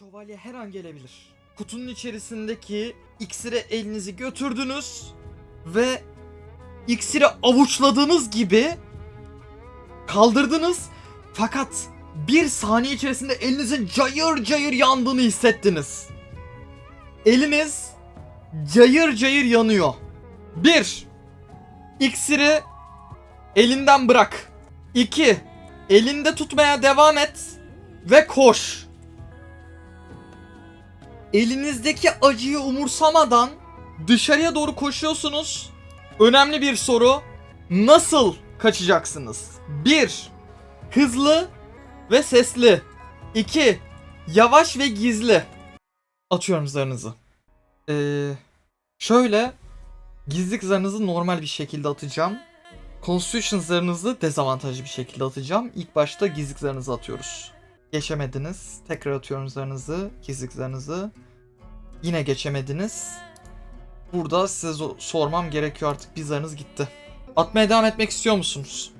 Şövalye her an gelebilir. Kutunun içerisindeki iksire elinizi götürdünüz ve iksiri avuçladığınız gibi kaldırdınız fakat bir saniye içerisinde elinizin cayır cayır yandığını hissettiniz. Eliniz cayır cayır yanıyor. Bir, iksiri elinden bırak. İki, elinde tutmaya devam et ve koş. Elinizdeki acıyı umursamadan dışarıya doğru koşuyorsunuz. Önemli bir soru. Nasıl kaçacaksınız? 1. Hızlı ve sesli. 2. Yavaş ve gizli. Atıyorum zarınızı. Ee, şöyle gizli zarınızı normal bir şekilde atacağım. Constitution zarınızı dezavantajlı bir şekilde atacağım. İlk başta gizli zarınızı atıyoruz. Geçemediniz. Tekrar atıyorum zarınızı, zarınızı. Yine geçemediniz. Burada size sormam gerekiyor artık. Bir zarınız gitti. Atmaya devam etmek istiyor musunuz?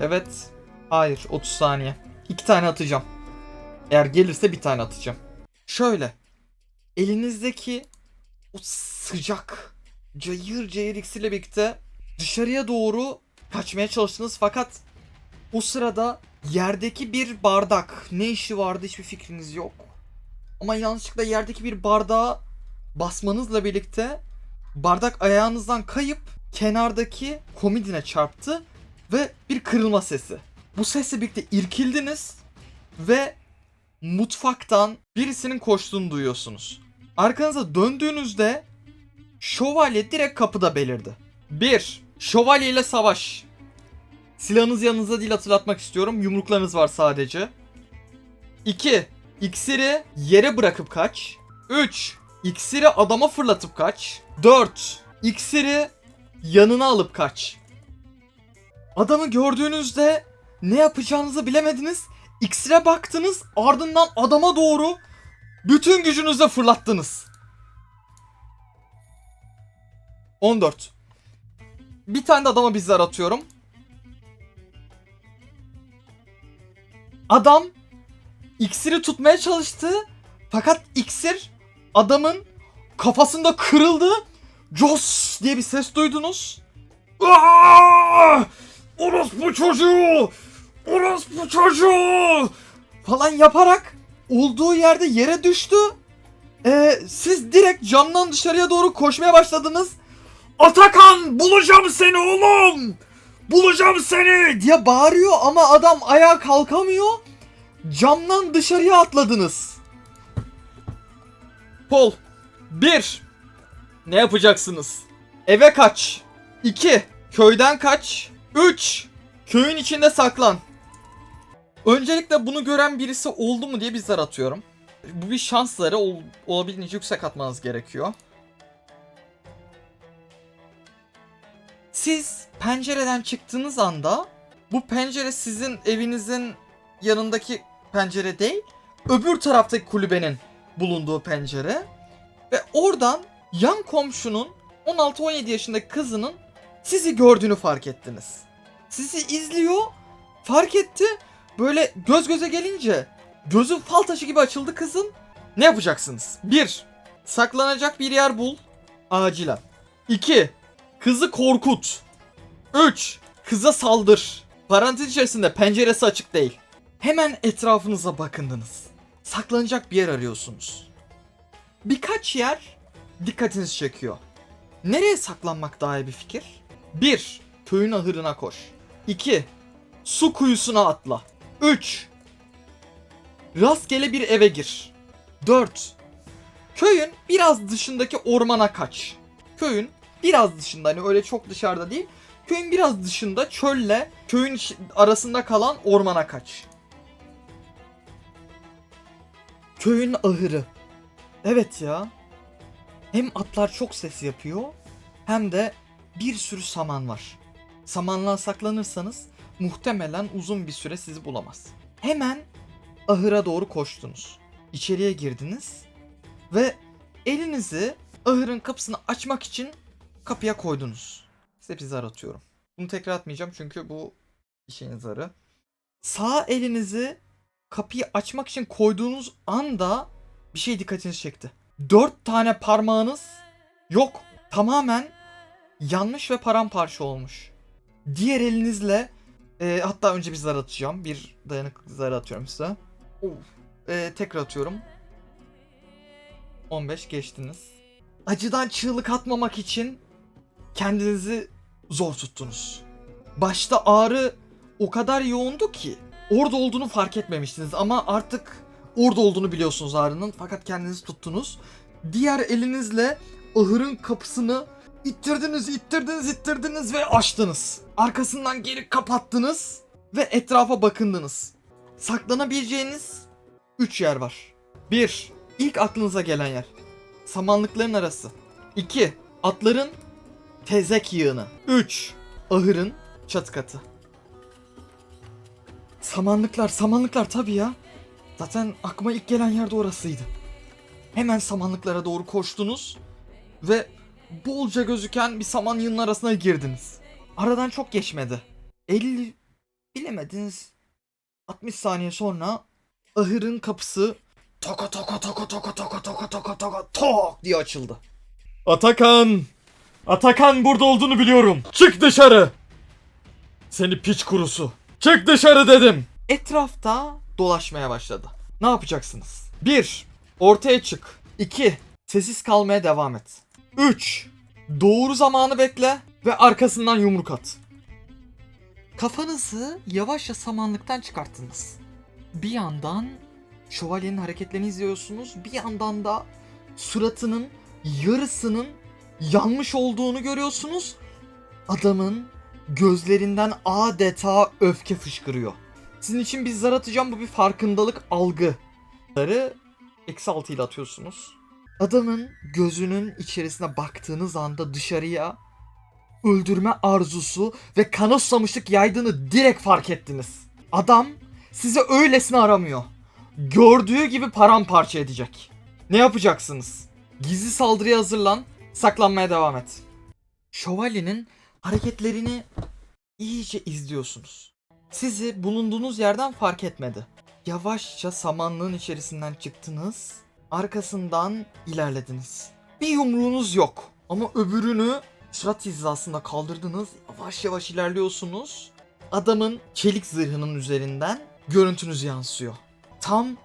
Evet. Hayır. 30 saniye. İki tane atacağım. Eğer gelirse bir tane atacağım. Şöyle. Elinizdeki o sıcak cayır cayır iksirle birlikte dışarıya doğru kaçmaya çalıştınız fakat o sırada yerdeki bir bardak ne işi vardı hiçbir fikriniz yok. Ama yanlışlıkla yerdeki bir bardağa basmanızla birlikte bardak ayağınızdan kayıp kenardaki komodine çarptı ve bir kırılma sesi. Bu sesle birlikte irkildiniz ve mutfaktan birisinin koştuğunu duyuyorsunuz. Arkanıza döndüğünüzde şövalye direkt kapıda belirdi. 1. Şövalye ile savaş. Silahınız yanınızda değil hatırlatmak istiyorum. Yumruklarınız var sadece. 2. İksiri yere bırakıp kaç. 3. İksiri adama fırlatıp kaç. 4. İksiri yanına alıp kaç. Adamı gördüğünüzde ne yapacağınızı bilemediniz. İksire baktınız ardından adama doğru bütün gücünüzle fırlattınız. 14. Bir tane de adama bir atıyorum. Adam iksiri tutmaya çalıştı. Fakat iksir adamın kafasında kırıldı. Jos diye bir ses duydunuz. Aa! Orospu çocuğu! Orospu çocuğu! Falan yaparak olduğu yerde yere düştü. Ee, siz direkt camdan dışarıya doğru koşmaya başladınız. Atakan bulacağım seni oğlum! Bulacağım seni diye bağırıyor ama adam ayağa kalkamıyor. Camdan dışarıya atladınız. Pol 1. Ne yapacaksınız? Eve kaç. 2. Köyden kaç. 3. Köyün içinde saklan. Öncelikle bunu gören birisi oldu mu diye bir zar atıyorum. Bu bir şans zarı ol, olabildiğince yüksek atmanız gerekiyor. Siz pencereden çıktığınız anda bu pencere sizin evinizin yanındaki pencere değil, öbür taraftaki kulübenin bulunduğu pencere ve oradan yan komşunun 16-17 yaşındaki kızının sizi gördüğünü fark ettiniz. Sizi izliyor, fark etti. Böyle göz göze gelince gözü fal taşı gibi açıldı kızın. Ne yapacaksınız? 1. Saklanacak bir yer bul. Acilen. 2. Kızı korkut. 3. Kıza saldır. Parantez içerisinde penceresi açık değil. Hemen etrafınıza bakındınız. Saklanacak bir yer arıyorsunuz. Birkaç yer dikkatinizi çekiyor. Nereye saklanmak daha iyi bir fikir? 1. Köyün ahırına koş. 2. Su kuyusuna atla. 3. Rastgele bir eve gir. 4. Köyün biraz dışındaki ormana kaç. Köyün biraz dışında hani öyle çok dışarıda değil. Köyün biraz dışında çölle köyün arasında kalan ormana kaç. Köyün ahırı. Evet ya. Hem atlar çok ses yapıyor hem de bir sürü saman var. Samanlığa saklanırsanız muhtemelen uzun bir süre sizi bulamaz. Hemen ahıra doğru koştunuz. İçeriye girdiniz ve elinizi ahırın kapısını açmak için kapıya koydunuz. Size bir zar atıyorum. Bunu tekrar atmayacağım çünkü bu işin zarı. Sağ elinizi kapıyı açmak için koyduğunuz anda bir şey dikkatinizi çekti. Dört tane parmağınız yok. Tamamen yanmış ve paramparça olmuş. Diğer elinizle e, hatta önce bir zar atacağım. Bir dayanıklık zarı atıyorum size. Of. E, tekrar atıyorum. 15 geçtiniz. Acıdan çığlık atmamak için kendinizi zor tuttunuz. Başta ağrı o kadar yoğundu ki orada olduğunu fark etmemiştiniz ama artık orada olduğunu biliyorsunuz ağrının fakat kendinizi tuttunuz. Diğer elinizle ahırın kapısını ittirdiniz, ittirdiniz, ittirdiniz ve açtınız. Arkasından geri kapattınız ve etrafa bakındınız. Saklanabileceğiniz 3 yer var. 1. İlk aklınıza gelen yer. Samanlıkların arası. 2. Atların tezek yığını. 3. Ahırın çatı katı. Samanlıklar, samanlıklar tabii ya. Zaten aklıma ilk gelen yer de orasıydı. Hemen samanlıklara doğru koştunuz ve bolca gözüken bir saman yığının arasına girdiniz. Aradan çok geçmedi. 50 bilemediniz 60 saniye sonra ahırın kapısı toka toka toka toka toka toka toka toka tok diye açıldı. Atakan! Atakan burada olduğunu biliyorum. Çık dışarı! Seni piç kurusu. Çık dışarı dedim. Etrafta dolaşmaya başladı. Ne yapacaksınız? 1. Ortaya çık. 2. Sessiz kalmaya devam et. 3. Doğru zamanı bekle ve arkasından yumruk at. Kafanızı yavaşça samanlıktan çıkarttınız. Bir yandan şövalyenin hareketlerini izliyorsunuz. Bir yandan da suratının yarısının yanmış olduğunu görüyorsunuz. Adamın gözlerinden adeta öfke fışkırıyor. Sizin için bir zar atacağım bu bir farkındalık algı. Zarı eksi altı ile atıyorsunuz. Adamın gözünün içerisine baktığınız anda dışarıya öldürme arzusu ve kana susamışlık yaydığını direkt fark ettiniz. Adam sizi öylesine aramıyor. Gördüğü gibi paramparça edecek. Ne yapacaksınız? Gizli saldırıya hazırlan, saklanmaya devam et. Şövalyenin hareketlerini iyice izliyorsunuz. Sizi bulunduğunuz yerden fark etmedi. Yavaşça samanlığın içerisinden çıktınız. Arkasından ilerlediniz. Bir yumruğunuz yok. Ama öbürünü surat hizasında kaldırdınız. Yavaş yavaş ilerliyorsunuz. Adamın çelik zırhının üzerinden görüntünüz yansıyor. Tam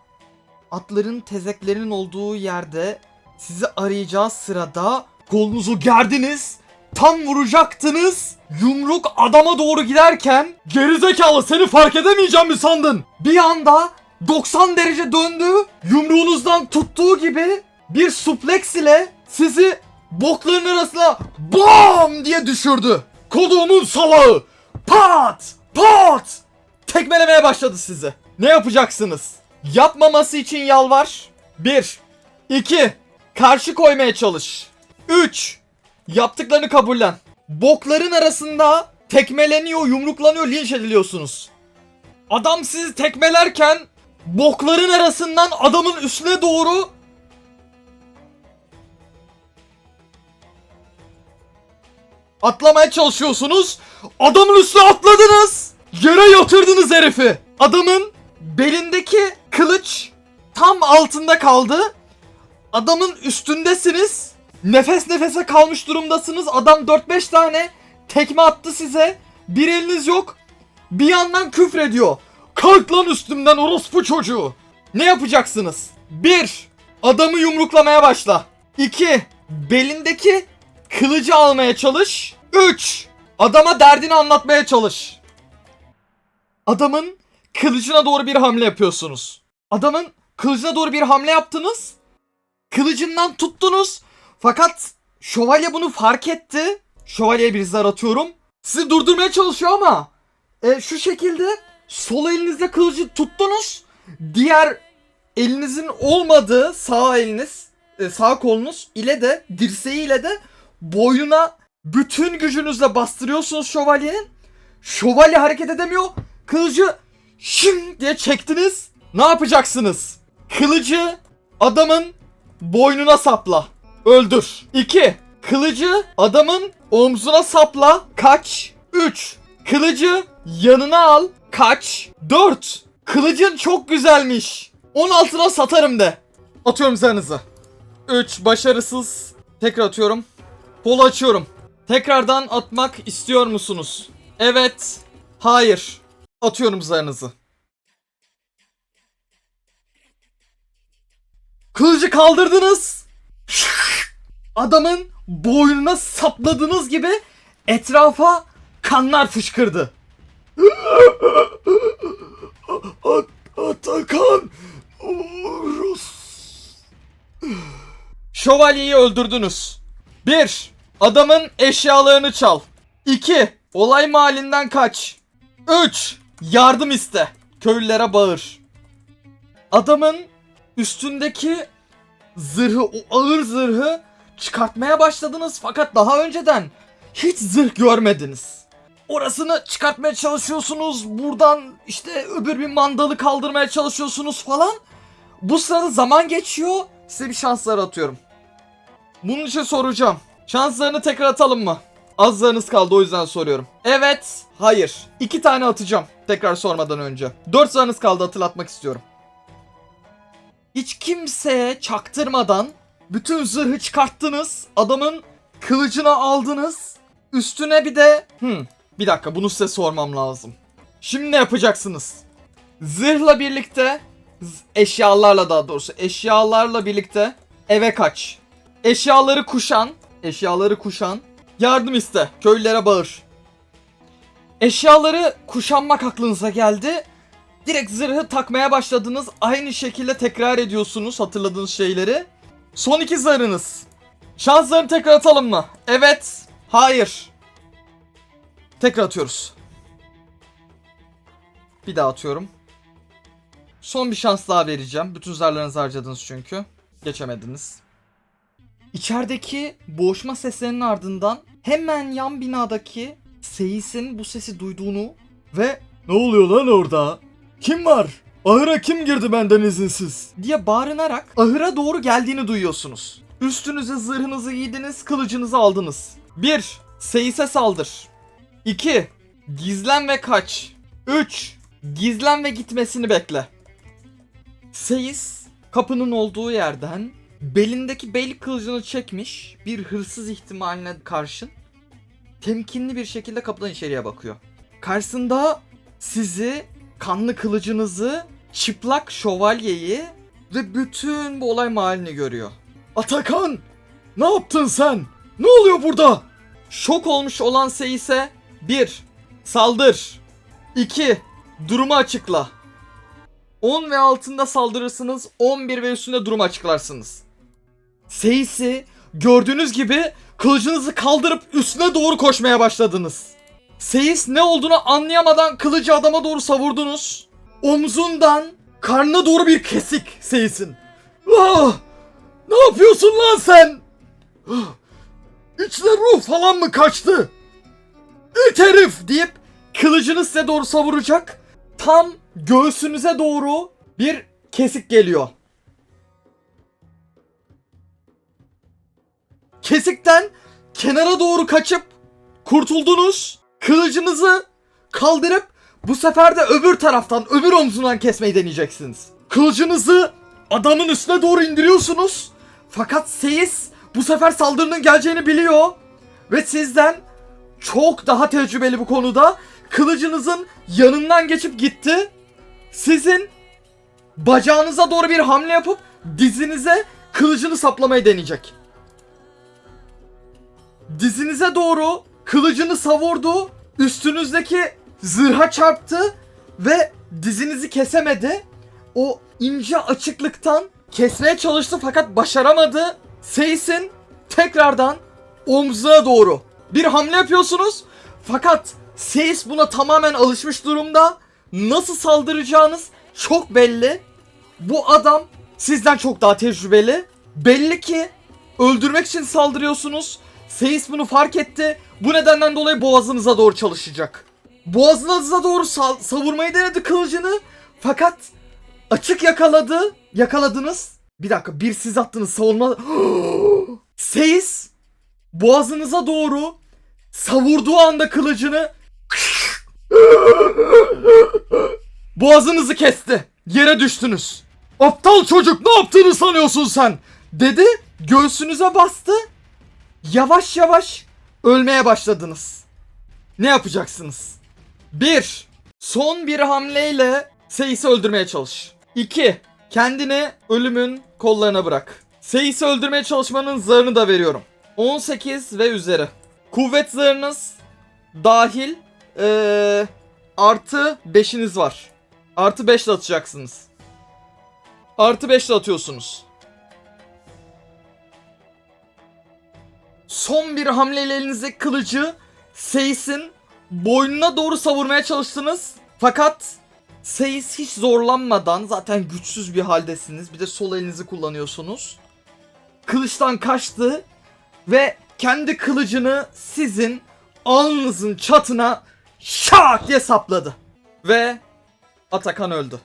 atların tezeklerinin olduğu yerde sizi arayacağı sırada kolunuzu gerdiniz. Tam vuracaktınız. Yumruk adama doğru giderken Gerizekalı seni fark edemeyeceğim mi sandın? bir anda 90 derece döndü. Yumruğunuzdan tuttuğu gibi bir suplex ile sizi bokların arasına BAM diye düşürdü. Koduğumun salağı! Pat! Pat! Tekmelemeye başladı sizi. Ne yapacaksınız? Yapmaması için yalvar. 1 2 Karşı koymaya çalış. 3 Yaptıklarını kabullen. Bokların arasında tekmeleniyor, yumruklanıyor, linç ediliyorsunuz. Adam sizi tekmelerken bokların arasından adamın üstüne doğru atlamaya çalışıyorsunuz. Adamın üstüne atladınız. Yere yatırdınız herifi. Adamın belindeki kılıç tam altında kaldı. Adamın üstündesiniz. Nefes nefese kalmış durumdasınız. Adam 4-5 tane tekme attı size. Bir eliniz yok. Bir yandan küfrediyor. Kalk lan üstümden orospu çocuğu. Ne yapacaksınız? 1. Adamı yumruklamaya başla. 2. Belindeki kılıcı almaya çalış. 3. Adama derdini anlatmaya çalış. Adamın kılıcına doğru bir hamle yapıyorsunuz. Adamın kılıcına doğru bir hamle yaptınız. Kılıcından tuttunuz. Fakat şövalye bunu fark etti. Şövalyeye bir zar atıyorum. Sizi durdurmaya çalışıyor ama e, şu şekilde sol elinizle kılıcı tuttunuz. Diğer elinizin olmadığı sağ eliniz, e, sağ kolunuz ile de dirseğiyle de boynuna bütün gücünüzle bastırıyorsunuz şövalyenin. Şövalye hareket edemiyor. Kılıcı şın diye çektiniz. Ne yapacaksınız? Kılıcı adamın boynuna sapla. Öldür. 2. Kılıcı adamın omzuna sapla. Kaç. 3. Kılıcı yanına al. Kaç. 4. Kılıcın çok güzelmiş. 16'na satarım de. Atıyorum zırhınızı. 3 başarısız. Tekrar atıyorum. Polo açıyorum. Tekrardan atmak istiyor musunuz? Evet. Hayır. Atıyorum zırhınızı. Kılıcı kaldırdınız. Adamın boynuna sapladığınız gibi etrafa kanlar fışkırdı. Atakan! Rus! Şövalyeyi öldürdünüz. 1. Adamın eşyalarını çal. 2. Olay mahallinden kaç. 3. Yardım iste. Köylülere bağır. Adamın üstündeki zırhı, o ağır zırhı çıkartmaya başladınız fakat daha önceden hiç zırh görmediniz. Orasını çıkartmaya çalışıyorsunuz. Buradan işte öbür bir mandalı kaldırmaya çalışıyorsunuz falan. Bu sırada zaman geçiyor. Size bir şanslar atıyorum. Bunun için soracağım. Şanslarını tekrar atalım mı? Azlarınız kaldı o yüzden soruyorum. Evet, hayır. İki tane atacağım tekrar sormadan önce. Dört zarınız kaldı hatırlatmak istiyorum. Hiç kimseye çaktırmadan bütün zırhı çıkarttınız. Adamın kılıcını aldınız. Üstüne bir de... Hmm, bir dakika bunu size sormam lazım. Şimdi ne yapacaksınız? Zırhla birlikte eşyalarla daha doğrusu eşyalarla birlikte eve kaç. Eşyaları kuşan, eşyaları kuşan, yardım iste, köylülere bağır. Eşyaları kuşanmak aklınıza geldi. Direkt zırhı takmaya başladınız. Aynı şekilde tekrar ediyorsunuz hatırladığınız şeyleri. Son iki zarınız. Şanslarını tekrar atalım mı? Evet. Hayır. Tekrar atıyoruz. Bir daha atıyorum. Son bir şans daha vereceğim. Bütün zarlarınızı harcadınız çünkü. Geçemediniz. İçerideki boğuşma seslerinin ardından hemen yan binadaki Seyis'in bu sesi duyduğunu ve Ne oluyor lan orada? Kim var? Ahıra kim girdi benden izinsiz? diye bağırınarak ahıra doğru geldiğini duyuyorsunuz. Üstünüze zırhınızı giydiniz, kılıcınızı aldınız. 1. Seyis'e saldır. 2. Gizlen ve kaç. 3. Gizlen ve gitmesini bekle. Seyis kapının olduğu yerden belindeki beylik kılıcını çekmiş bir hırsız ihtimaline karşın temkinli bir şekilde kapıdan içeriye bakıyor. Karşısında sizi, kanlı kılıcınızı, çıplak şövalyeyi ve bütün bu olay mahallini görüyor. Atakan! Ne yaptın sen? Ne oluyor burada? Şok olmuş olan Seyis'e 1. Saldır 2. Durumu açıkla 10 ve altında saldırırsınız 11 ve üstünde durumu açıklarsınız. Seyis'i gördüğünüz gibi kılıcınızı kaldırıp üstüne doğru koşmaya başladınız. Seyis ne olduğunu anlayamadan kılıcı adama doğru savurdunuz. Omzundan karnına doğru bir kesik Seyis'in. Ah! Ne yapıyorsun lan sen? Ah! İçine ruh falan mı kaçtı? İt herif deyip kılıcını size doğru savuracak. Tam göğsünüze doğru bir kesik geliyor. Kesikten kenara doğru kaçıp kurtuldunuz. Kılıcınızı kaldırıp bu sefer de öbür taraftan öbür omzundan kesmeyi deneyeceksiniz. Kılıcınızı adamın üstüne doğru indiriyorsunuz. Fakat Seyis bu sefer saldırının geleceğini biliyor. Ve sizden çok daha tecrübeli bu konuda. Kılıcınızın yanından geçip gitti. Sizin bacağınıza doğru bir hamle yapıp dizinize kılıcını saplamayı deneyecek. Dizinize doğru kılıcını savurdu. Üstünüzdeki zırha çarptı ve dizinizi kesemedi. O ince açıklıktan kesmeye çalıştı fakat başaramadı. Seyis'in tekrardan omzuna doğru bir hamle yapıyorsunuz. Fakat Seyis buna tamamen alışmış durumda. Nasıl saldıracağınız çok belli. Bu adam sizden çok daha tecrübeli. Belli ki öldürmek için saldırıyorsunuz. Seyis bunu fark etti. Bu nedenden dolayı boğazınıza doğru çalışacak. Boğazınıza doğru savurmayı denedi kılıcını. Fakat açık yakaladı. Yakaladınız. Bir dakika bir siz attınız savunma. Seyis boğazınıza doğru savurduğu anda kılıcını Boğazınızı kesti. Yere düştünüz. Aptal çocuk ne yaptığını sanıyorsun sen? Dedi, göğsünüze bastı. Yavaş yavaş ölmeye başladınız. Ne yapacaksınız? 1. Son bir hamleyle Seyis'i öldürmeye çalış. 2. Kendini ölümün kollarına bırak. Seyis'i öldürmeye çalışmanın zarını da veriyorum. 18 ve üzeri. Kuvvet zarınız dahil eee, artı 5'iniz var. Artı 5 ile atacaksınız. Artı 5 ile atıyorsunuz. Son bir hamleyle elinizdeki kılıcı Seyis'in boynuna doğru savurmaya çalıştınız. Fakat Seyis hiç zorlanmadan zaten güçsüz bir haldesiniz. Bir de sol elinizi kullanıyorsunuz. Kılıçtan kaçtı ve kendi kılıcını sizin alnınızın çatına şak diye sapladı. Ve Atakan öldü.